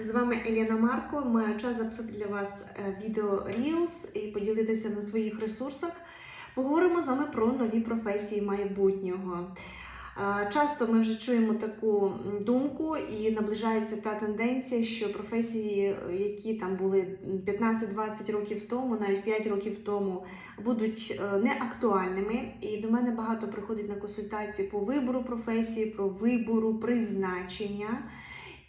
З вами Еліна Марко. Маю час записати для вас е, відео Reels і поділитися на своїх ресурсах. Поговоримо з вами про нові професії майбутнього. Е, Часто ми вже чуємо таку думку, і наближається та тенденція, що професії, які там були 15-20 років тому, навіть 5 років тому, будуть е, неактуальними. І до мене багато приходить на консультації по вибору професії, про вибору призначення.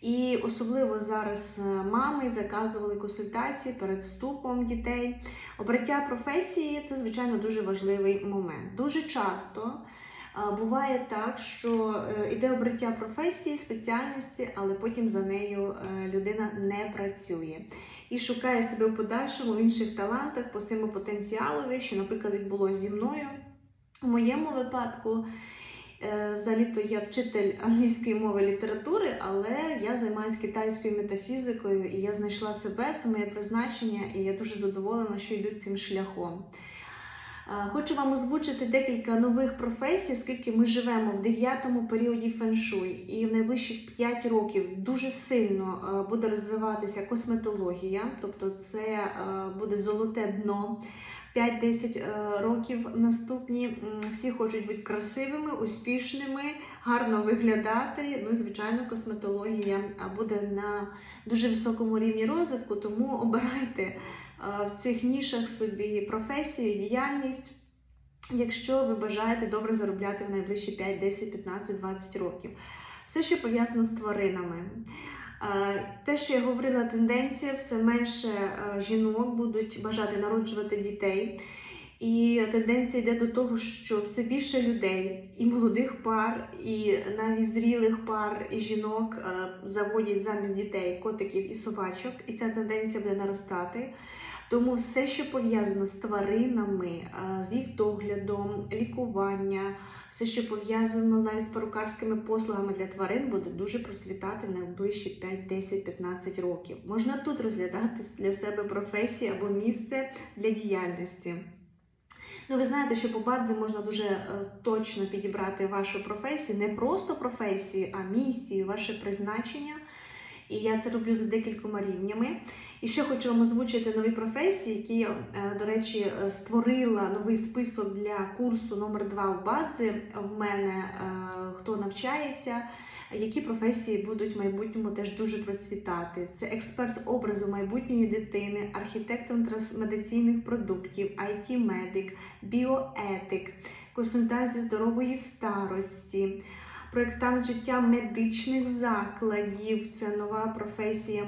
І особливо зараз е, мами заказували консультації перед вступом дітей. Обраття професії це звичайно дуже важливий момент. Дуже часто е, буває так, що е, іде обраття професії, спеціальності, але потім за нею е, людина не працює і шукає себе в подальшому в інших талантах по своєму потенціалові, що, наприклад, відбулося зі мною. У моєму випадку. Е, Взагалі-то я вчитель англійської мови літератури, але я займаюся китайською метафізикою, і я знайшла себе, це моє призначення, і я дуже задоволена, що йду цим шляхом. Е, Хочу вам озвучити декілька нових професій, оскільки ми живемо в дев'ятому періоді феншуй, і в найближчих 5 років дуже сильно е, буде розвиватися косметологія, тобто це буде золоте дно. 5-10 е, років наступні всі хочуть бути красивими, успішними, гарно виглядати. Ну і звичайно, косметологія буде на дуже високому рівні розвитку, тому обирайте е, в цих нішах собі професію, діяльність. Якщо ви бажаєте добре заробляти в найближчі 5, 10, 15, 20 років, все, що пов'язано з тваринами. Те, що я говорила, тенденція, все менше е, жінок будуть бажати народжувати дітей. І тенденція йде до того, що все більше людей, і молодих пар, і навіть зрілих пар, і жінок е, заводять замість дітей котиків і собачок, і ця тенденція буде наростати. Тому все, що пов'язано з тваринами, е, з їх доглядом, лікування, все, що пов'язано навіть з перукарськими послугами для тварин, буде дуже процвітати в найближчі 5, 10, 15 років. Можна тут розглядати для себе професію або місце для діяльності. Ну, ви знаєте, що по бадзі можна дуже е, точно підібрати вашу професію, не просто професію, а місію, ваше призначення. І я це роблю за декількома рівнями. І ще хочу вам озвучити нові професії, які е, до речі, е, створила новий список для курсу номер 2 в Бадзі. В мене е, хто навчається, які професії будуть в майбутньому теж дуже процвітати. Це експерт з образу майбутньої дитини, архітектор трансмедиційних продуктів, it медик біоетик, консультант зі здорової старості. Проєктант життя медичних закладів це нова професія.